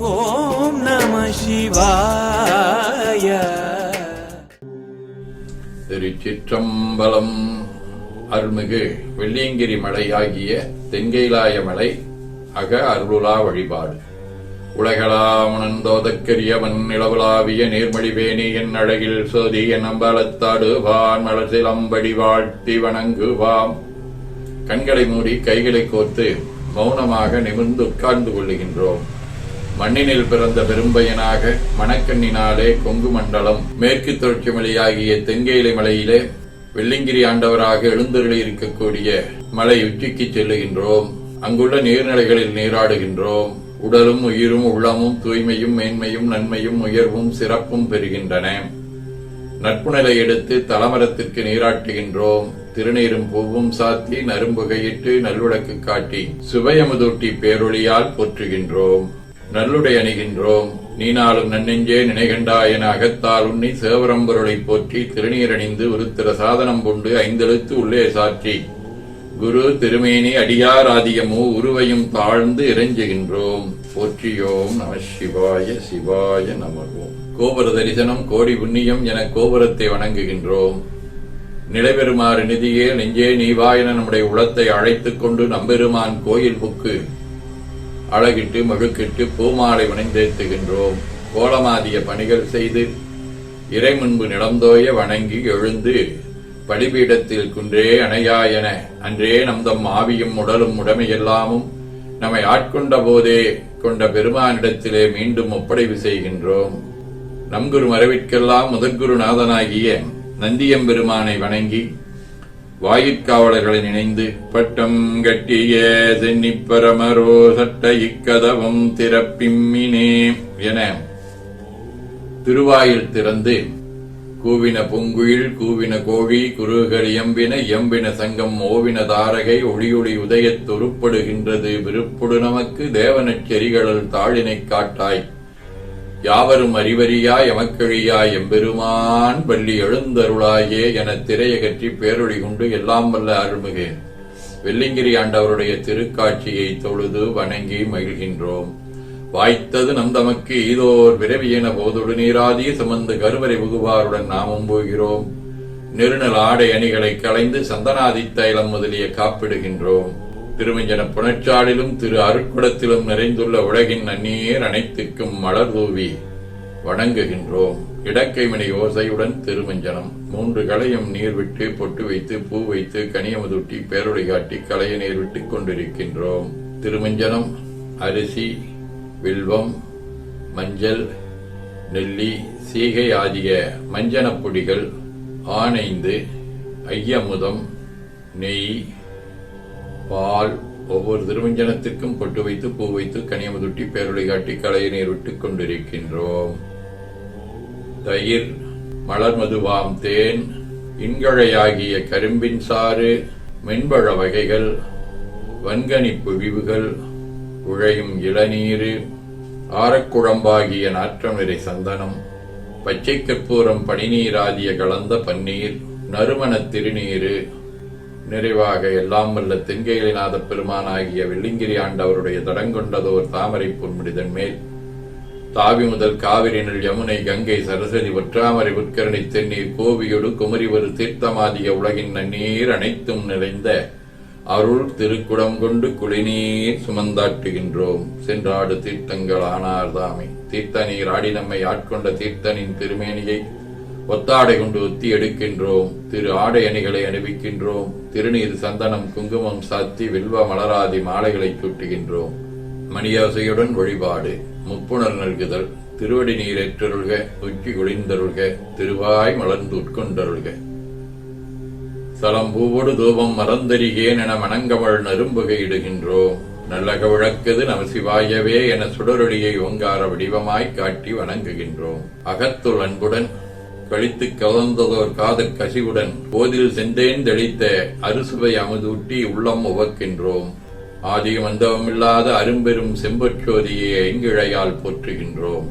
ஓம் நம சிவாய. திருச்சிற்றம்பலம். அருள்மிகு வெள்ளியங்கிரி மலை ஆகிய தென்கைலாய மலை அக அருளுலா வழிபாடு. உலகளாமணந்தோதக்கரியவன் நிலவலாவிய நீர்மடிவேணி என் அழகில் சோதி என் அம்பலத்தாடு வான் மலசிலம்படி வாழ்த்தி வணங்குவாம். கண்களை மூடி கைகளை கோர்த்து மௌனமாக நிமிர்ந்து உட்கார்ந்து கொள்ளுகின்றோம். மண்ணினில் பிறந்த பெரும்பயனாக மணக்கண்ணினாலே கொங்கு மண்டலம் மேற்கு தொடர்ச்சி மலையாகிய தெங்கேலை மலையிலே வெள்ளிங்கிரி ஆண்டவராக எழுந்தருளி இருக்கக்கூடிய மலை உச்சிக்கு செல்லுகின்றோம். அங்குள்ள நீர்நிலைகளில் நீராடுகின்றோம். உடலும் உயிரும் உள்ளமும் தூய்மையும் மேன்மையும் நன்மையும் உயர்வும் சிறப்பும் பெறுகின்றன. நட்புநிலை எடுத்து தலமரத்திற்கு நீராட்டுகின்றோம். திருநீரும் பூவும் சாத்தி நரும்புகையிட்டு நல்விளக்கு காட்டி சுவையமுதூட்டி பேரொழியால் போற்றுகின்றோம். நல்லுடை அணிகின்றோம். நீனாலும் நன்னெஞ்சே நினைகண்டா என அகத்தால் உண்ணி சேவரம்பொருளைப் போற்றி திருநீரணிந்து உருத்திர சாதனம் கொண்டு ஐந்தெழுத்து உள்ளே சாற்றி. குரு திருமேனி அடியார் ஆதியமோ உருவையும் தாழ்ந்து இறைஞ்சுகின்றோம். போற்றியோம் நம சிவாய சிவாய நமகோம் கோபுர தரிசனம் கோடி புண்ணியம் என கோபுரத்தை வணங்குகின்றோம். நிலைபெறுமாறு நிதியே நெஞ்சே நீவா என நம்முடைய உளத்தை அழைத்துக் கொண்டு நம்பெருமான் கோயில் புக்கு. அழகிட்டு மழுக்கிட்டு பூமாலை வணைந்தேத்துகின்றோம் கோலமாதிய பணிகள் செய்து இறை முன்பு நிலந்தோய வணங்கி எழுந்து பலிபீடத்தில் குன்றே அணையாயன. அன்றே நம்தம் ஆவியும் உடலும் உடமையெல்லாமும் நம்மை ஆட்கொண்ட போதே கொண்ட பெருமானிடத்திலே மீண்டும் ஒப்படைவு செய்கின்றோம். நம் குரு மறைவிற்கெல்லாம் முதற்குருநாதனாகிய நந்தியம்பெருமானை வணங்கி வாயிற்காவலர்களை நினைந்து பட்டம் கட்டிய சென்னிப்பரமரோ சட்ட இக்கதவம் திறப்பிம்மினே என திருவாயில் திறந்து கூவின பொங்குயில் கூவின கோழி குருகர் எம்பின எம்பின சங்கம் ஓவின தாரகை ஒளியொளி உதயத் தொருப்படுகின்றது விருப்புடு நமக்கு தேவனச் செரிகளல் தாழினைக் காட்டாய். யாவரும் அறிவறியாய் எமக்கழியாய் எம்பெருமான் பள்ளி எழுந்தருளாயே என திரையகற்றி பேரொழி கொண்டு எல்லாம் வல்ல அருள்மிகு. வெள்ளிங்கிரி ஆண்டவருடைய திருக்காட்சியை தொழுது வணங்கி மகிழ்கின்றோம். வாய்த்தது நம் தமக்கு ஈதோர் விரவியென போதொடு நீராதி சுமந்து கருவறை புகுவாருடன் நாமும் போகிறோம். நெருநல் ஆடை அணிகளை களைந்து சந்தனாதி தைலம் முதலிய காப்பிடுகின்றோம். திருமஞ்சன புனச்சாலிலும் திரு அருட்குடத்திலும் நிறைந்துள்ள உலகின் நன்னீர் அனைத்துக்கும் மலர் தூவி வணங்குகின்றோம். இடக்கைமணி ஓசையுடன் திருமஞ்சனம். மூன்று களையும் நீர் விட்டு பொட்டு வைத்து பூ வைத்து கனியமுதுட்டி பேரொளி காட்டி களைய நீர் விட்டுக் கொண்டிருக்கின்றோம். திருமஞ்சனம் அரிசி வில்வம் மஞ்சள் நெல்லி சீகை ஆகிய மஞ்சனப் பொடிகள் ஆனைந்து ஐயமுதம் நெய் பால் ஒவ்வொரு திருமஞ்சனத்திற்கும் பொட்டு வைத்து பூ வைத்து கனியமுதுட்டி பேருளை காட்டி கலையை நீர் விட்டுக் கொண்டிருக்கின்றோம். தயிர் மலர் மதுவாம் தேன் இன்கழையாகிய கரும்பின் சாறு மென்பழ வகைகள் வன்கனி விவுகள் உழையும் இளநீரு ஆரக்குழம்பாகிய நாற்றம் நிறை சந்தனம் பச்சை கற்பூரம் பனிநீராதிய கலந்த பன்னீர் நறுமணத் திருநீரு நிறைவாக எல்லாம் வல்ல தென்கையிலிநாத பெருமானாகிய வெள்ளிங்கிரி ஆண்டவருடைய தடங்கொண்டதோர் தாமரை பொன்முடிதன் மேல். தாவி முதல் காவிரி நெல் யமுனை கங்கை சரஸ்வதி ஒற்றாமரை உட்கரணி தென்னீர் கோவியொடு குமரிவரு தீர்த்தமாதிய உலகின் நன்னீர் அனைத்தும் நிறைந்த அருள் திருக்குடம் கொண்டு குளிநீர் சுமந்தாட்டுகின்றோம். சென்றாடு தீர்த்தங்கள் ஆனார் தாமே தீர்த்த நீர் ஆடி நம்மை ஆட்கொண்ட தீர்த்தனின் திருமேனியை ஒத்தாடை கொண்டு ஒத்தி எடுக்கின்றோம். திரு ஆடை அணிகளை அணிவிக்கின்றோம். திருநீர் சந்தனம் குங்குமம் சாத்தி வில்வ மலராதி மாலைகளை சூட்டுகின்றோம். மணியாசையுடன் வழிபாடு முப்புணர் நல்குதல் திருவடி நீரேற்றருள்க உச்சி குளிர்ந்தருள்க திருவாய் மலர்ந்து உட்கொண்டருள்க. சலம்பூவோடு தூபம் மறந்தறிகேன் என மணங்கமழ் நரும்புகை இடுகின்றோம். நல்லக விளக்குது நம சிவாயவே என சுடரொளியை ஓங்கார வடிவமாய் காட்டி வணங்குகின்றோம். அகத்துள் அன்புடன் கழித்து கவர்ந்ததோர் காதற் கசிவுடன் போதில் சென்றேன் தெளித்த அறுசுவை அமுதூட்டி உள்ளம் உவக்கின்றோம். ஆதியும் அந்தவமில்லாத அரும்பெரும் செம்பற்சோதியை ஐங்கிழையால் போற்றுகின்றோம்.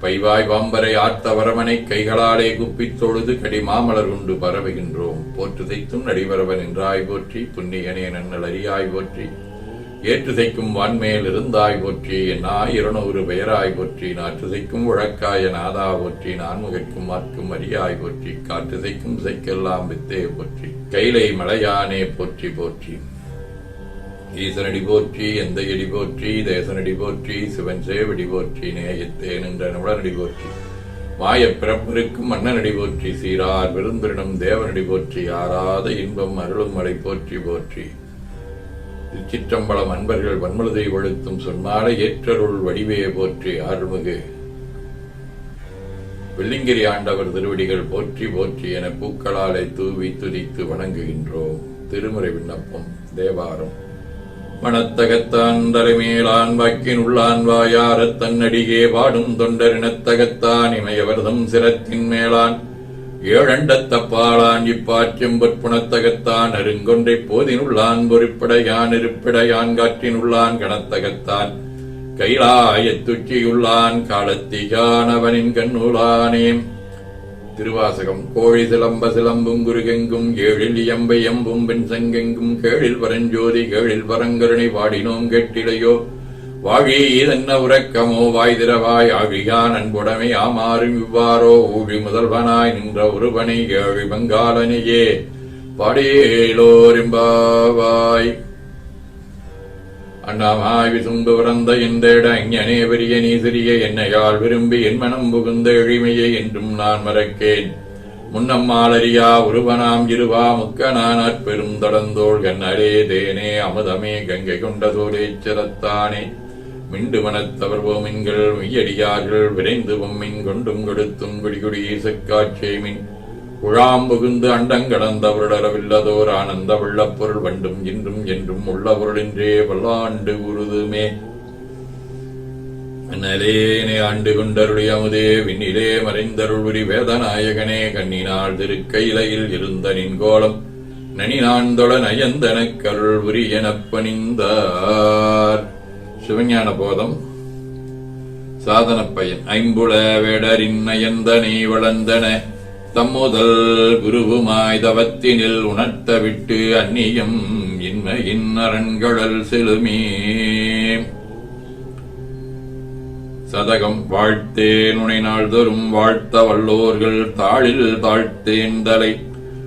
பைவாய் வாம்பரை ஆர்த்த கைகளாலே குப்பித் தொழுது கடி மாமலர் உண்டு பரவுகின்றோம். போற்று தைத்தும் நடிவரவன் என்றாய் போற்றி புண்ணியனே நன்னல் அறியாய் போற்றி. ஏற்றுசைக்கும் வான்மேல் இருந்தாய் போற்றி என் இருநூறு பெயராய் போற்றி நாற்றுசைக்கும் உழக்காய நாதா போற்றி நான்முகைக்கும் மார்க்கும் அரியாய் போற்றி காற்றுசைக்கும் சைக்கெல்லாம் வித்தே போற்றி கைலை மலையானே போற்றி போற்றி. ஈசனடி போற்றி எந்த எடி போற்றி தேசனடி போற்றி சிவன் சேவடி போற்றி நேயத்தே நின்ற நிமிடனடி போற்றி. மாயப் பிறப்பிருக்கும் மன்னனடி போற்றி சீரார் விருந்திரனும் தேவனடி போற்றி ஆராத இன்பம் அருளும் மலை போற்றி போற்றி. திருச்சிற்றம்பலம் அன்பர்கள் வன்மலதை ஒழுத்தும் சொன்னால ஏற்றருள் வடிவே போற்றி அருள்மிகு வெள்ளிங்கிரி ஆண்டவர் திருவடிகள் போற்றி போற்றி என பூக்களாலை தூவி துதித்து வணங்குகின்றோம். திருமுறை விண்ணப்பம் தேவாரம். மணத்தகத்தான் தலைமேலான் வாக்கின் உள்ளான் வாயாரத் தன்னடியே பாடும் தொண்டரினத்தகத்தான் இமயவர்தம் சிரத்தின் மேலான். ஏழண்டத்தப்பாளான் இப்பாற்றெம்பற்புணத்தகத்தான் அருங்கொன்றை போதினுள்ளான் பொறிப்படையான் இருப்பிடையான் காற்றினுள்ளான் கணத்தகத்தான். கைலாயத்துச்சியுள்ளான் காலத்திகான் அவனின் கண்ணுளானேம் திருவாசகம் கோழி சிலம்ப சிலம்பும் குருகெங்கும் ஏழில் இயம்பை எம்பும் பின் சங்கெங்கும் கேழில் பரஞ்சோதி கேழில் பரங்கருணை வாடினோம் கெட்டிலையோ. வாழி இதென்ன உறக்கமோ வாய்திரவாய் ஆழியான் அன்புடைமை ஆமாறும் இவ்வாறோ ஊழி முதல்வனாய் நின்ற ஒருவனை ஏழி பங்காளனையே பாடேலோரிம்பாவாய். அண்ணாமாய் விசும்பு பிறந்த எந்தேட அஞ்ஞனே பெரிய நீ சிறிய என்னையால் விரும்பி என் மனம் புகுந்த எளிமையை என்றும் நான் மறக்கேன். முன்னம்மாளரியா உருவனாம் இருவா முக்க பெருந்தடந்தோள் அற்பெரும் கண்ணரே தேனே அமுதமே கங்கை கொண்ட சோழேச்சரத்தானே. மிண்டு மனத்தவர் ஓமின்கள் மெய்யடியார்கள் விரைந்து பொம்மின் கொண்டும் கொடுத்தும் குடிகுடி ஈசக்காட்சேமின் குழாம் புகுந்து அண்டங்கடந்தவருடரவில்லதோர் ஆனந்த வெள்ளப்பொருள் வண்டும் இன்றும் என்றும் உள்ள பொருளின்றே பல்லாண்டு உருதுமே. நலேனே ஆண்டு கொண்டருடைய அமுதே விண்ணிலே மறைந்தருள்புரி வேதநாயகனே கண்ணினால் திருக்கையிலையில் இருந்த நின்கோலம் தொட நயந்தனக் கருள் புரி எனப் சிவஞான போதம் சாதன பயன் ஐம்புல வேடரின் நயந்தனை வளர்ந்தன. தம்முதல் குருவுமாய் தவத்தினில் உணர்த்த விட்டு அந்நியம் இன்மையின் அரண்கடல் செலுமே. சதகம் வாழ்த்தேன் உனை தரும் வாழ்த்த வல்லோர்கள் தாளில் தாழ்த்தேன் தலை.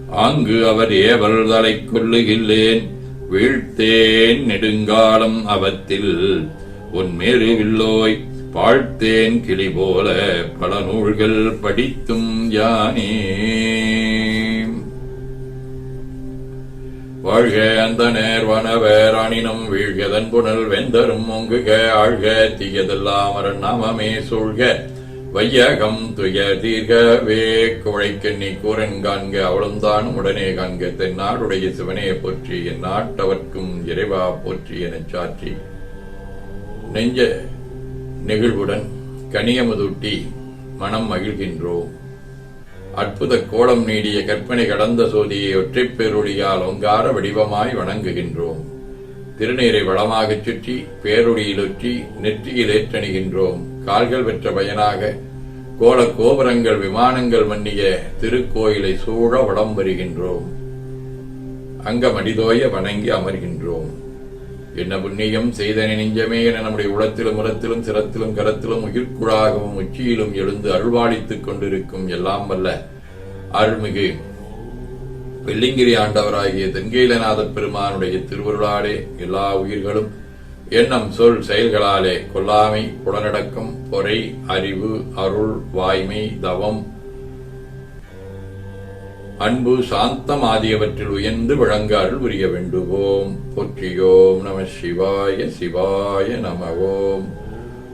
ஆங்கு அவர் ஏவல் தலை கொல்லுகில்லேன் வீழ்த்தேன் நெடுங்காலம் அவத்தில். உன் மேருவில்லோய் வாழ்த்தேன் கிளி போல பல நூல்கள் படித்தும் யானே. வாழ்க அந்த நேர்வனவர் அணினும் வீழ்கதன் புனல் வெந்தரும் ஒங்குக ஆழ்க தீயதெல்லாம் அரண் நாமமே சூழ்க. வையகம் துய தீர்கவே குழைக்கண்ணி கூரன் காண்க அவளும் உடனே காண்க தென்னாடுடைய சிவனையை போற்றி என் நாட்டவர்க்கும் இறைவா போற்றி எனச் சாற்றி. நெஞ்ச நெகிழ்வுடன் கனியமுதூட்டி மனம் மகிழ்கின்றோம். அற்புத கோலம் நீடிய கற்பனை கடந்த சோதியை ஒற்றைப் பேரொழியால் ஒங்கார வடிவமாய் வணங்குகின்றோம். திருநீரை வளமாகச் சுற்றி பேரொழியிலொற்றி நெற்றியில் ஏற்றணிகின்றோம் கால்கள் பெற்ற பயனாக கோல கோபுரங்கள் விமானங்கள் மன்னிய திருக்கோயிலை சூழ வடம் வருகின்றோம் அங்கமடிதோய வணங்கி அமர்கின்றோம். என்ன புண்ணியம் செய்தன நெஞ்சமே என நம்முடைய உளத்திலும் உரத்திலும் சிரத்திலும் கரத்திலும் உயிர்க்குழாகவும் உச்சியிலும் எழுந்து அருள்வாளித்துக் கொண்டிருக்கும் எல்லாம் வல்ல அருள்மிகு வெள்ளிங்கிரி ஆண்டவராகிய தென்கீலநாத பெருமானுடைய திருவருளாலே எல்லா உயிர்களும் எண்ணம் சொல் செயல்களாலே கொல்லாமை புலனடக்கம் பொறை அறிவு அருள் வாய்மை தவம். அன்பு சாந்தம் ஆகியவற்றில் உயர்ந்து விளங்க அருள் புரிய வேண்டுவோம். போற்றியோம் நம சிவாய சிவாய நமவோம்.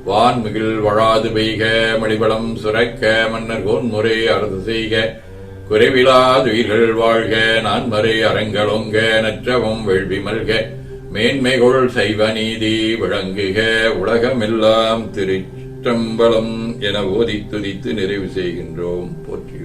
வான்மிகில் வழாது பெய்க மணிபலம் சுரக்க மன்னர் கோன்முறை அரசு செய்க. குறைவிலாது உயிர்கள் வாழ்க நான்மறை அரங்கலொங்க நற்றவம் வேள்வி மல்க. மேன்மைகொள் செய்வ நீதி விளங்குக உலகமெல்லாம் திருச்சம்பலம் என ஓதி துதித்து நிறைவு செய்கின்றோம். போற்றியோம்